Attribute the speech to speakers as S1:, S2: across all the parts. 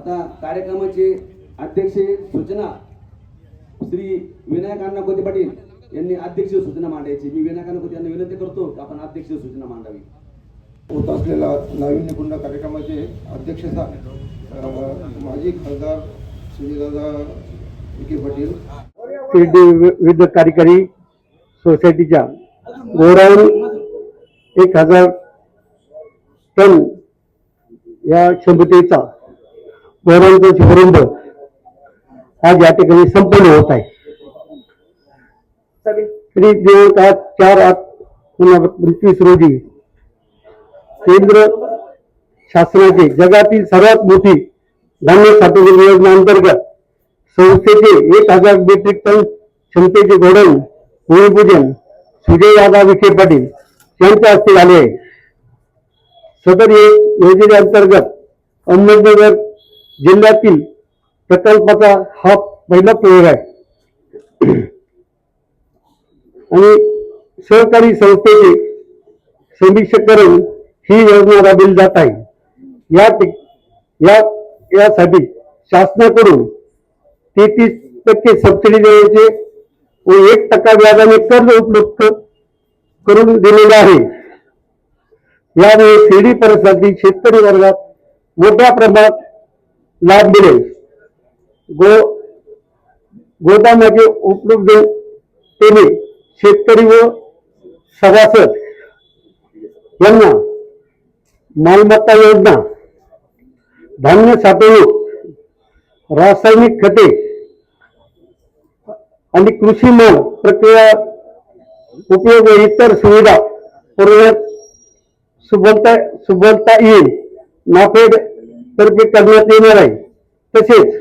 S1: आता कार्यक्रमाचे अध्यक्ष सूचना श्री विनायक अण्णा कोते पाटील यांनी अध्यक्ष सूचना मांडायची. मी विनायक अण्णा कोते यांना विनंती करतो की आपण अध्यक्ष सूचना मांडावी.
S2: होत असलेला नाविन्यपूर्ण कार्यक्रमाचे अध्यक्षस्थान अ, माजी खासदार सुनीलदादा विखे पाटील.
S3: शिर्डी विविध कार्यकारी सोसायटीच्या गोडाऊन एक हजार टन या क्षमतेचा गोडाऊनचा शुभारंभ आज या ठिकाणी संपन्न होत आहे. तरी जवळपास चार आठ पुन्हा पंचवीस रोजी केंद्र शासनाची जगातील सर्वात मोठी धान्य साठवण योजना अंतर्गत संस्थेचे एक हजार मेट्रिक टन क्षमतेचे गोडाऊन भूमिपूजन सुजयदादा विखे पाटील यांच्या हस्ते झाले आहे. सदर योजनेअंतर्गत अहमदनगर जिल्ह्यातील प्रकल्पाचा हा पहिला प्रयोग आहे. आणि सहकारी संस्थेचे समीक्षकरण ही योजना राबविली जात आहे. या या यासाठी शासनाकडून तेहतीस टक्के सबसिडी देण्याचे व एक टक्का व्याजाने कर्ज उपलब्ध करून दिलेले आहे. यामुळे शिर्डी परिसरातील शेतकरी वर्गात मोठ्या प्रमाणात लाभ मिळेल. गो गोदामाचे उपलब्धतेने शेतकरी व सभासद यांना मालमत्ता योजना धान्य साठवणूक रासायनिक खते आणि कृषी माल प्रक्रिया उपयोग व इतर सुविधा पुरवण्यात सुबलता सुबलता येईल. नाफेड तर्फे करण्यात येणार आहे. तसेच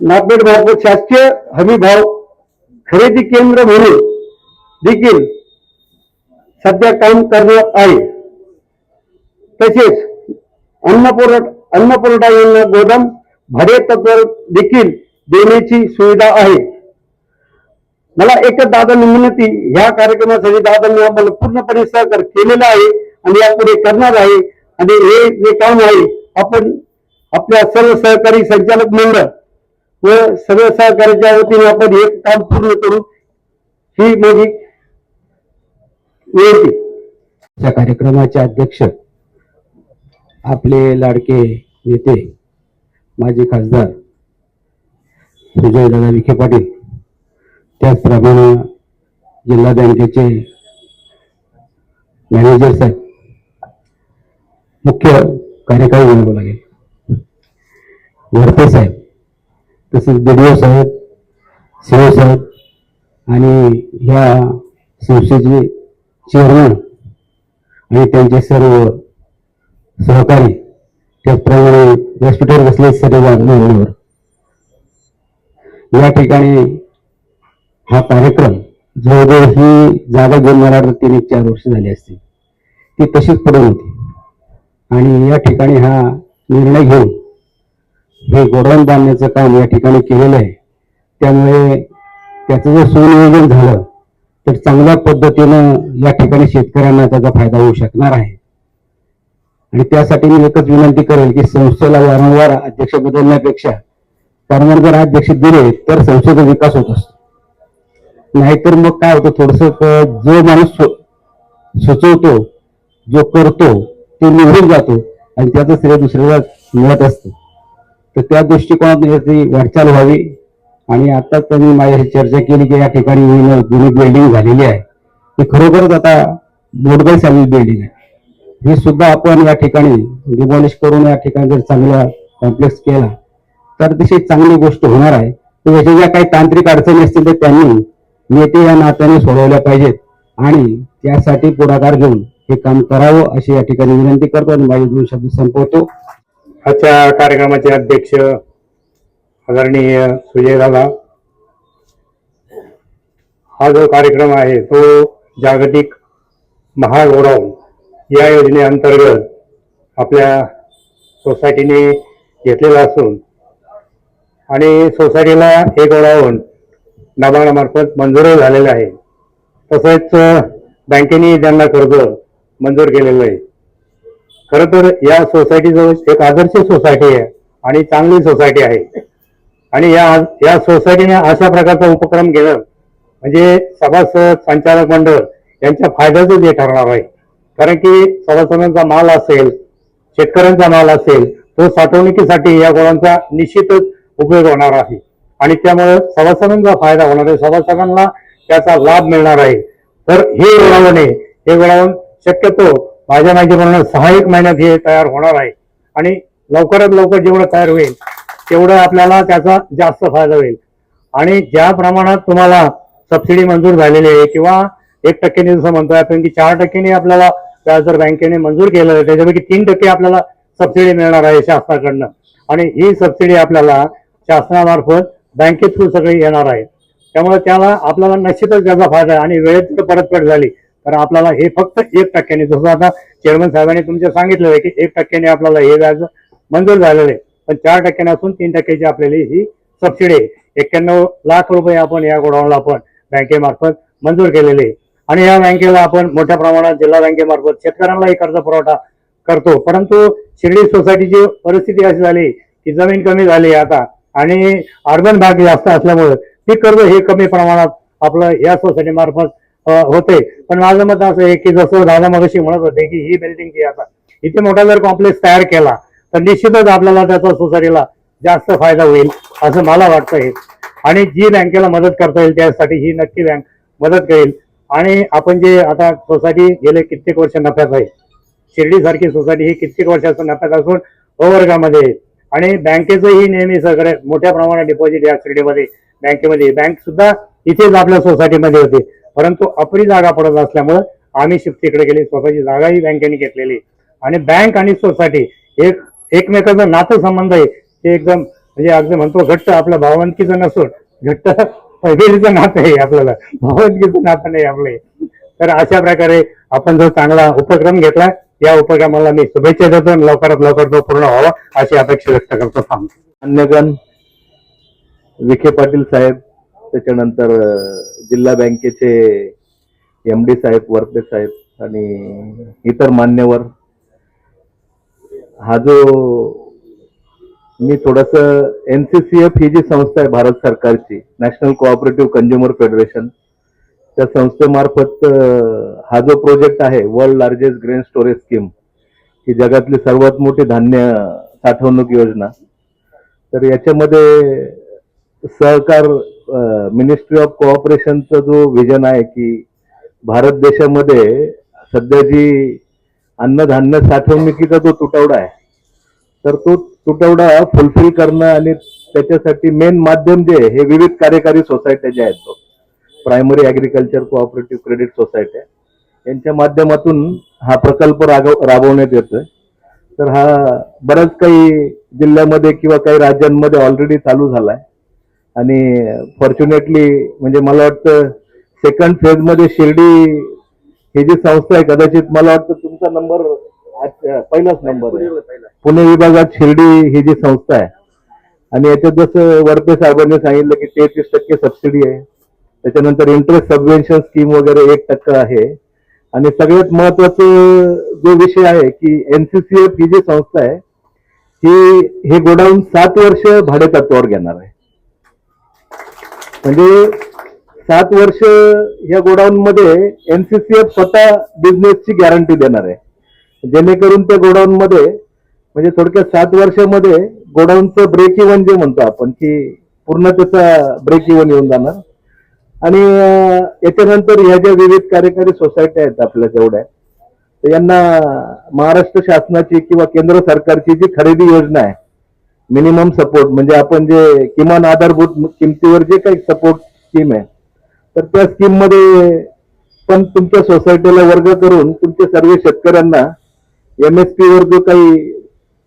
S3: नाफेड मार्फत शासकीय हमी भाव खरेदी केंद्र म्हणून देखील सध्या काम करण्यात आहे. तसेच अन्नपूर्ण पुरवठा यांना गोदाम भाडे तत्वावर देखील देण्याची सुविधा आहे. मला एकच दादांनी विनंती ह्या कार्यक्रमासाठी दादांनी आम्हाला पूर्णपणे सहकार्य केलेला आहे आणि यापुढे करणार आहे. आणि हे जे काम आहे आपण आपल्या सर्व सहकारी संचालक मंडळ व सर्व सहकार्याच्या वतीने आपण हे काम पूर्ण करू ही माझी विनंती.
S4: या कार्यक्रमाचे अध्यक्ष आपले लाडके नेते माजी खासदार सुजयदादा विखे पाटील त्याचप्रमाणे जिल्हा बँकेचे मॅनेजर साहेब मुख्य कार्यकारी बोलावं लागेल. वरते साहेब तसेच बीडीओ साहेब सीओ साहेब आणि ह्या संस्थेचे चेअरमन आणि त्यांचे सर्व सहकारी त्याचप्रमाणे व्यासपीठावर बसले सर्व मान्यवर या ठिकाणी हा कार्यक्रम जवळजवळ ही जागा घेऊन मला तीन एक चार वर्ष झाली असतील ती तशीच पडून होती. आणि या ठिकाणी हा निर्णय घेऊन हे गोडाऊन बांधण्याचं काम या ठिकाणी केलेलं आहे. त्यामुळे त्याचं जर सुनियोजन झालं तर चांगल्या पद्धतीनं या ठिकाणी शेतकऱ्यांना त्याचा फायदा होऊ शकणार आहे. आणि त्यासाठी मी एकच विनंती करेल की संस्थेला वारंवार अध्यक्ष बदलण्यापेक्षा वारंवार जर अध्यक्ष दिले तर संस्थेचा विकास होत असतो. नाहीतर मग काय होतं थोडस जो माणूस सुचवतो जो करतो ते निवडून जातो आणि त्याचं श्रेय दुसऱ्याला मिळत असतं. तर त्या दृष्टिकोनातून याची वाटचाल व्हावी. आणि आता त्यांनी माझ्याशी चर्चा केली की या ठिकाणी जुनी बिल्डिंग झालेली आहे. ती खरोखरच आता मोडबाई सारखी बिल्डिंग आहे. हे सुद्धा आपण या ठिकाणी डिमॉलिश करून या ठिकाणी जर चांगला कॉम्प्लेक्स केला तर अतिशय चांगली गोष्ट होणार आहे. तर याच्या ज्या काही तांत्रिक अडचणी असतील तर त्यांनी नेते या नात्याने सोडवल्या पाहिजेत. आणि त्यासाठी पुढाकार घेऊन हे काम करावं अशी या ठिकाणी विनंती करतो आणि माझे दोन शब्द संपवतो.
S5: आजच्या कार्यक्रमाचे अध्यक्ष आदरणीय सुजयदादा हा जो कार्यक्रम आहे तो जागतिक महागोडाऊन या योजनेअंतर्गत आपल्या सोसायटीने घेतलेला असून आणि सोसायटीला हे गोडाऊन नबाडामार्फत मंजूर झालेलं आहे. तसेच बँकेने त्यांना कर्ज मंजूर केलेलं आहे खर तर या सोसायटी जवळ एक आदर्श सोसायटी आहे आणि चांगली सोसायटी आहे. आणि या या सोसायटीने अशा प्रकारचा उपक्रम घेणं म्हणजे सभासद संचालक मंडळ यांच्या फायद्याचं हे ठरणार आहे. कारण की सभासदांचा माल असेल शेतकऱ्यांचा माल असेल तो साठवणुकीसाठी या गोळांचा निश्चितच उपयोग होणार आहे. आणि त्यामुळे सभासदांचा फायदा होणार आहे. सभासदांना त्याचा लाभ मिळणार आहे. तर हे गोळावण आहे हे गोळावण शक्यतो माझ्या माहितीप्रमाणे सहा एक महिन्यात हे तयार होणार आहे. आणि लवकरात लवकर जेवढं तयार होईल तेवढं आपल्याला त्याचा जास्त फायदा होईल. आणि ज्या प्रमाणात तुम्हाला सबसिडी मंजूर झालेली आहे किंवा एक टक्क्याने जसं म्हणतोय आपण की चार टक्क्याने आपल्याला व्याजदर बँकेने मंजूर केलं आहे त्याच्यापैकी तीन टक्के आपल्याला सबसिडी मिळणार आहे शासनाकडनं. आणि ही सबसिडी आपल्याला शासनामार्फत बँके थ्रू सगळी येणार आहे. त्यामुळे त्याला आपल्याला निश्चितच त्याचा फायदा आहे आणि वेळेत परतफेड झाली तर आपल्याला हे फक्त एक टक्क्याने जसं आता चेअरमन साहेबांनी तुमच्या सांगितलं आहे की एक टक्क्याने आपल्याला हे व्याज मंजूर झालेलं आहे. पण चार टक्क्याने असून तीन टक्क्याची आपल्याला ही सबसिडी आहे. एक्क्याण्णव लाख रुपये आपण या गोडाऊनला आपण बँकेमार्फत मंजूर केलेले आहे. आणि या बँकेला आपण मोठ्या प्रमाणात जिल्हा बँकेमार्फत शेतकऱ्यांनाही कर्ज पुरवठा करतो. परंतु शिर्डी सोसायटीची परिस्थिती अशी झाली की जमीन कमी झाली आता आणि अर्बन भाग जास्त असल्यामुळे ते कर्ज हे कमी प्रमाणात आपलं या सोसायटी मार्फत होते पण माझं मत असं आहे की जसं दादा मगाशी म्हणत होते की ही बिल्डिंग जी आता इथे मोठा जर कॉम्प्लेक्स तयार केला तर निश्चितच आपल्याला त्याचा सोसायटीला जास्त फायदा होईल असं मला वाटतंय आणि जी बँकेला मदत करता येईल त्यासाठी ही नक्की बँक मदत करेल. आणि आपण जे आता सोसायटी गेले कित्येक वर्ष नफ्यात आहे शिर्डीसारखी सोसायटी ही कित्येक वर्षाचं नफ्यात असून अ आहे. आणि बँकेचंही नेहमी सगळे मोठ्या प्रमाणात डिपॉझिट या शिर्डीमध्ये बँकेमध्ये. बँक सुद्धा इथेच आपल्या सोसायटीमध्ये होते. परंतु अपरी जागा पडत असल्यामुळं आम्ही शिफ्ट तिकडे गेली स्वतःची जागाही बँकेने घेतलेली. आणि बँक आणि सोसायटी एक एकमेकाचं नातं संबंध आहे. ते एकदम म्हणजे अगदी म्हणतो घट्ट आपल्या भावंतीचं नसून घट्ट फैबेरीचं नातं आहे आपल्याला. भावंतीचं नातं नाही आपलं. तर अशा प्रकारे आपण जो चांगला उपक्रम घेतला या उपक्रमाला मी शुभेच्छा देतो लवकरात लवकर तो पूर्ण व्हावा अशी अपेक्षा व्यक्त करतो. थांबतो
S6: अन्यगण विखे पाटील साहेब त्याच्यानंतर जिल्हा बँकेचे एम डी साहेब वरपे साहेब आणि इतर मान्यवर. हा जो मी थोडस एन सी सी एफ ही जी संस्था आहे भारत सरकारची नॅशनल कोऑपरेटिव्ह कंझ्युमर फेडरेशन त्या संस्थेमार्फत हा जो प्रोजेक्ट आहे world largest grain storage scheme ही जगातली सर्वात मोठी धान्य साठवणूक योजना तर याच्यामध्ये सहकार मिनिस्ट्री ऑफ कोऑपरेशनचा जो विजन आहे की भारत देशामध्ये सध्या जी अन्नधान्य साठवणुकीचा जो तुटवडा आहे तर तो तुटवडा फुलफिल करणं आणि त्याच्यासाठी मेन माध्यम जे हे विविध कार्यकारी सोसायट्या ज्या आहेत प्रायमरी ॲग्रिकल्चर कोऑपरेटिव्ह क्रेडिट सोसायट्या यांच्या माध्यमातून हा प्रकल्प रागव राबवण्यात येतोय. तर हा बऱ्याच काही जिल्ह्यामध्ये किंवा काही राज्यांमध्ये ऑलरेडी चालू झालाय. आणि फॉर्च्युनेटली म्हणजे मला वाटतं सेकंड फेजमध्ये शिर्डी ही जी संस्था आहे कदाचित मला वाटतं तुमचा नंबर पहिलाच नंबर आहे. पुणे विभागात शिर्डी. ही जी संस्था आहे. आणि याच्यात जसं वरपे साहेबांनी सांगितलं की तेहतीस टक्के सबसिडी आहे. त्याच्यानंतर इंटरेस्ट सबवेन्शन स्कीम वगैरे एक टक्का आहे. आणि सगळ्यात महत्वाचं जो विषय आहे की एनसीसीएफ ही जी संस्था आहे ही हे गोडाऊन सात वर्ष भाडे तत्वावर घेणार आहे. म्हणजे सात वर्ष या गोडाऊन मध्ये एनसीसीएफ स्वतः बिझनेसची गॅरंटी देणार आहे. जेणेकरून त्या गोडाऊन मध्ये म्हणजे थोडक्यात सात वर्षामध्ये गोडाऊनचं ब्रेक इव्हन जे म्हणतो आपण की पूर्ण त्याचा ब्रेक इव्हन येऊन जाणार. आणि याच्यानंतर ह्या ज्या विविध कार्यकारी सोसायट्या आहेत आपल्या जेवढ्या तर यांना महाराष्ट्र शासनाची किंवा केंद्र सरकारची जी खरेदी योजना आहे मिनिमम सपोर्ट म्हणजे आपण जे किमान आधारभूत किमतीवर जे काही सपोर्ट स्कीम आहे तर त्या स्कीममध्ये पण तुमच्या सोसायटीला वर्ग करून तुमच्या सर्व शेतकऱ्यांना एम एस पी वर जो काही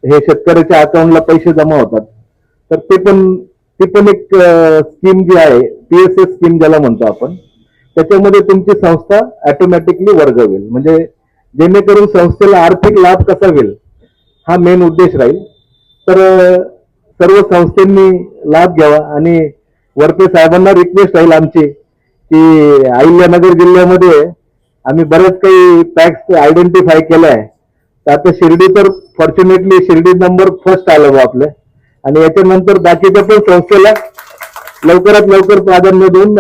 S6: हे शेतकऱ्याच्या अकाउंटला पैसे जमा होतात तर ते पण ती पण एक स्कीम जी आहे पीएसएस स्कीम ज्याला म्हणतो आपण त्याच्यामध्ये तुमची संस्था ऑटोमॅटिकली वर्ग होईल. म्हणजे जेणेकरून संस्थेला आर्थिक लाभ कसा होईल हा मेन उद्देश राहील. तर सर्व संस्थेंनी लाभ घ्यावा आणि वरपे साहेबांना रिक्वेस्ट राहील आमची की अहिल्यानगर जिल्ह्यामध्ये आम्ही बरेच काही पॅक्स आयडेंटिफाय केले आहे तर आता शिर्डी तर फॉर्च्युनेटली शिर्डी नंबर फर्स्ट आलं बा आपलं. आणि याच्यानंतर बाकीच्या पण संस्थेला लवकरात लवकर प्राधान्य देऊन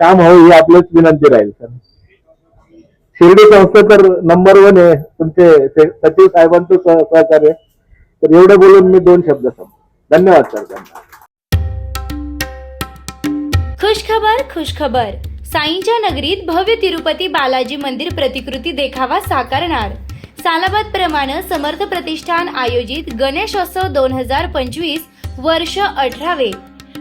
S6: काम हवं ही आपलीच विनंती राहील सर. शिर्डी संस्था तर नंबर वन आहे तुमचे सचिव साहेबांचं सह- सहकार्य तर एवढं बोलून मी दोन शब्द सांगतो धन्यवाद सर धन्यवाद.
S7: खुशखबर खुशखबर. साईंच्या नगरीत भव्य तिरुपती बालाजी मंदिर प्रतिकृती देखावा साकारणार. सालाबाद प्रमाणे समर्थ प्रतिष्ठान आयोजित गणेशोत्सव दोन हजार पंचवीस वर्ष अठरावे.